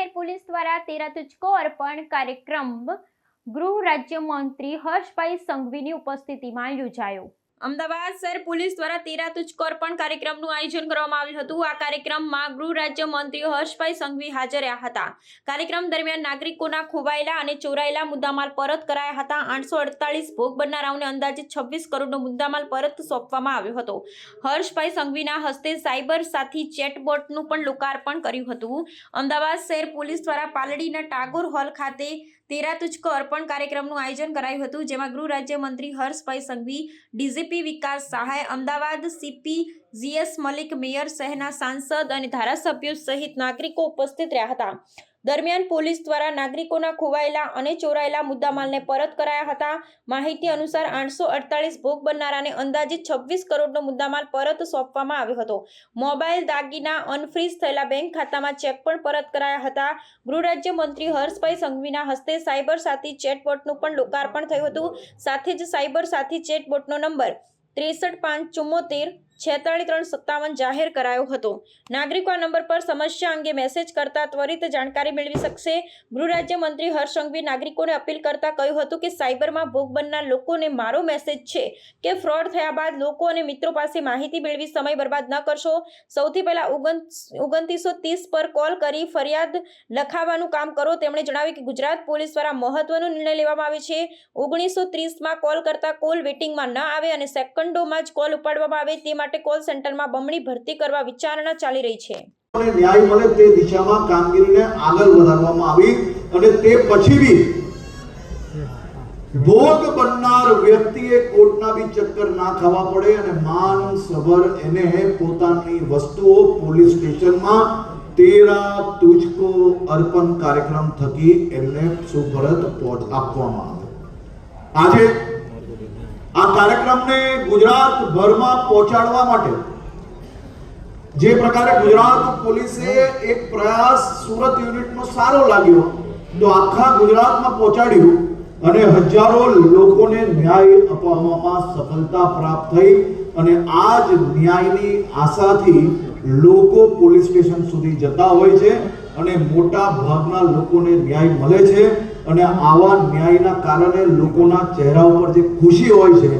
શહેર પોલીસ દ્વારા તેરા તુચકો અર્પણ કાર્યક્રમ ગૃહ રાજ્યમંત્રી હર્ષભાઈ સંઘવીની ઉપસ્થિતિમાં યોજાયો. અમદાવાદ શહેર પોલીસ દ્વારા તેરા તુચકો અર્પણ કાર્યક્રમનું આયોજન કરવામાં આવ્યું હતું. આ કાર્યક્રમમાં ગૃહ રાજ્ય મંત્રી હર્ષભાઈ સંઘવી હાજર રહ્યા હતા. કાર્યક્રમ દરમિયાન નાગરિકોના ખોવાયેલા અને ચોરાયેલા મુદ્દામાલ પરત કરાયા હતા. આઠસો અડતાલીસ ભોગ બનનારાઓને અંદાજે છવ્વીસ કરોડનો મુદ્દામાલ પરત સોંપવામાં આવ્યો હતો. હર્ષભાઈ સંઘવીના હસ્તે સાયબર સાથી ચેટબોટનું પણ લોકાર્પણ કર્યું હતું. અમદાવાદ શહેર પોલીસ દ્વારા પાલડીના ટાગોર હોલ ખાતે તેરા તુચકો અર્પણ કાર્યક્રમનું આયોજન કરાયું હતું, જેમાં ગૃહ રાજ્યમંત્રી Harshbhai Sanghavi, DGP Vikas Sahay, Ahmedabad CP GS Malik, mayor શહેરના સાંસદ અને ધારાસભ્યો સહિત નાગરિકો ઉપસ્થિત રહ્યા હતા. દરમિયાન પોલીસ દ્વારા નાગરિકોના ખોવાયેલા અને ચોરાયેલા મુદ્દામાલને પરત કરાયા હતા. માહિતી અનુસાર આઠસો અડતાલીસ ભોગ બનનારાને અંદાજિત છવ્વીસ કરોડનો મુદ્દામાલ પરત સોંપવામાં આવ્યો હતો. મોબાઈલ દાગીના અનફ્રીઝ થયેલા બેંક ખાતામાં ચેક પણ પરત કરાયા હતા. ગૃહ રાજ્યમંત્રી હર્ષભાઈ સંઘવીના હસ્તે સાયબર સાથી ચેટબોટનું પણ લોકાર્પણ થયું હતું. સાથે જ સાયબર સાથી ચેટબોટનો નંબર ત્રેસઠ પાંચ ચુમ્મોતેર છેતાળીસ ત્રણ સત્તાવન જાહેર કરાયો હતો. નાગરિકો આ નંબર પર સમસ્યા અંગે મેસેજ કરતા ત્વરિત જાણકારી મેળવી શકશે. ગૃહ રાજ્યમંત્રી હર્ષ સંઘવી નાગરિકોને અપીલ કરતા કહ્યું હતું કે સાયબરમાં ભોગ બનનાર લોકોને મારો મેસેજ છે કે ફ્રોડ થયા બાદ લોકો અને મિત્રો પાસે માહિતી મેળવી સમય બરબાદ ન કરશો. સૌથી પહેલા ઓગણ, ઓગણત્રીસો ત્રીસ પર કોલ કરી ફરિયાદ લખાવવાનું કામ કરો. તેમણે જણાવ્યું કે ગુજરાત પોલીસ દ્વારા મહત્વનો નિર્ણય લેવામાં આવે છે. ઓગણીસો ત્રીસમાં કોલ કરતા કોલ વેટિંગમાં ન આવે અને સેકન્ડોમાં જ કોલ ઉપાડવામાં આવે તે માટે કોલ સેન્ટરમાં બમણી ભરતી કરવા વિચારણા ચાલી રહી છે. ન્યાય મળે તે દિશામાં કામગીરીને આગળ વધારવામાં આવી અને તે પછી બી ભોગ બનનાર વ્યક્તિએ કોર્ટના બી ચક્કર ના ખાવા પડે અને માન સભર એને પોતાની વસ્તુઓ પોલીસ સ્ટેશનમાં તેરા તુજકો અર્પણ કાર્યક્રમ થકી એમને સુભરત આપવામાં આવે. આજે આ કાર્યક્રમને ગુજરાત ભરમાં પહોંચાડવા માટે જે પ્રકારે ગુજરાત પોલીસે એક પ્રયાસ સુરત યુનિટનો સારો લાગ્યો, તો આખા ગુજરાતમાં પહોંચાડ્યું અને હજારો લોકોને ન્યાય અપાવવામાં સફળતા પ્રાપ્ત થઈ અને આ જ ન્યાયની આશાથી લોકો પોલીસ સ્ટેશન સુધી જતા હોય છે અને મોટા ભાગના લોકોને ન્યાય મળે છે અને આવા ન્યાયના કારણે લોકોના ચહેરા ઉપર જે ખુશી હોય છે,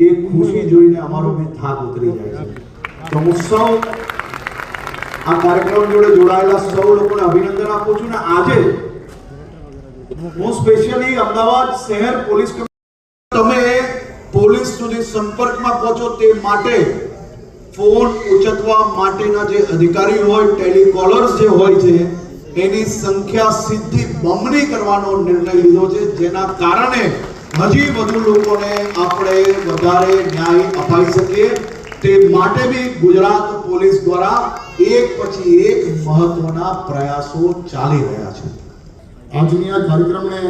એ ખુશી જોઈને અમારો બી થાક ઉતરી જાય છે. તો હું સૌ આ કાર્યક્રમ જોડે જોડાયેલા સૌ લોકોને અભિનંદન આપું છું ને આજે હું સ્પેશિયલી અમદાવાદ શહેર પોલીસ તમે પોલીસ સુધી સંપર્કમાં પહોંચો તે માટે ફોન ઉચકવા માટેના જે અધિકારી હોય ટેલિકોલર્સ જે હોય છે, એની સંખ્યા સીધી બમણી કરવાનો નિર્ણય લીધો છે, જેના કારણે હજી વધુ લોકોને આપણે વધારે ન્યાય અપાઈ શકીએ. તે માટે બી ગુજરાત પોલીસ દ્વારા એક પછી એક મહત્વના પ્રયાસો ચાલી રહ્યા છે. આજની આ કાર્યક્રમને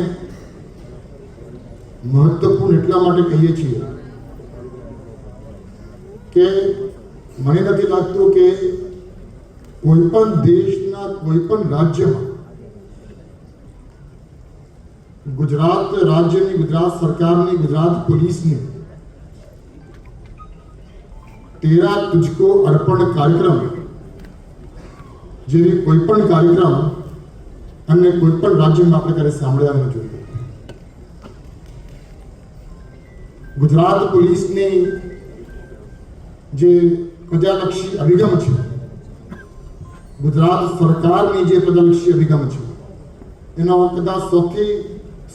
મહત્વપૂર્ણ એટલા માટે કહીએ છીએ કે મને નથી લાગતું કે કોઈ પણ દેશના કોઈ પણ રાજ્યમાં ગુજરાત રાજ્યની, ગુજરાત સરકારની, ગુજરાત પોલીસની તેરા તુજકો અર્પણ કાર્યક્રમ, જેવી કોઈ પણ કાર્યક્રમ અને કોઈ પણ રાજ્યમાં આપણે ક્યારે સાંભળ્યા ન જોઈએ. ગુજરાત પોલીસની જે પ્રજાલક્ષી અભિગમ છે ગુજરાત સરકારની જે પ્રજાલક્ષી અભિગમ છે એનો કદાચ સૌથી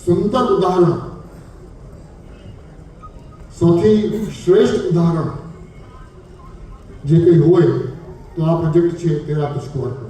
સુંદર ઉદાહરણ, સૌથી શ્રેષ્ઠ ઉદાહરણ જે કંઈ હોય તો આ પ્રોજેક્ટ છે તેરા પુષ્કો અર્પણ